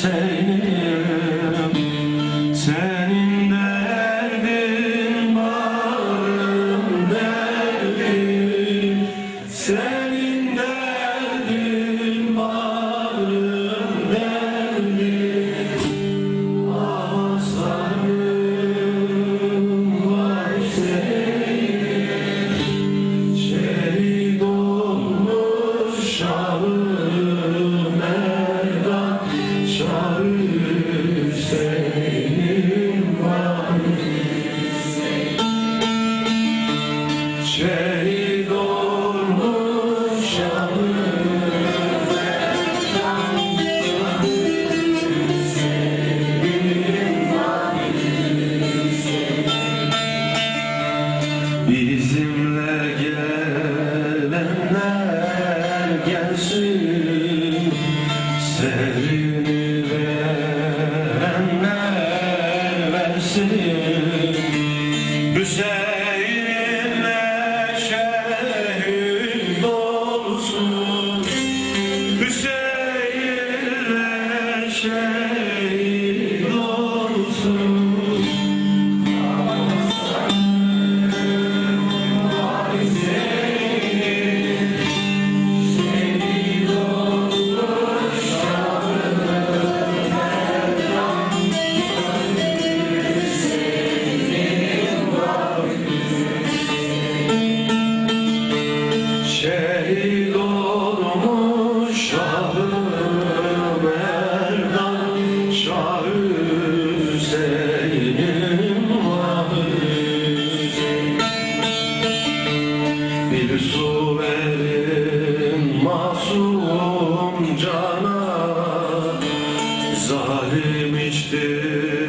say Bizimle su verin masum cana Zalim içti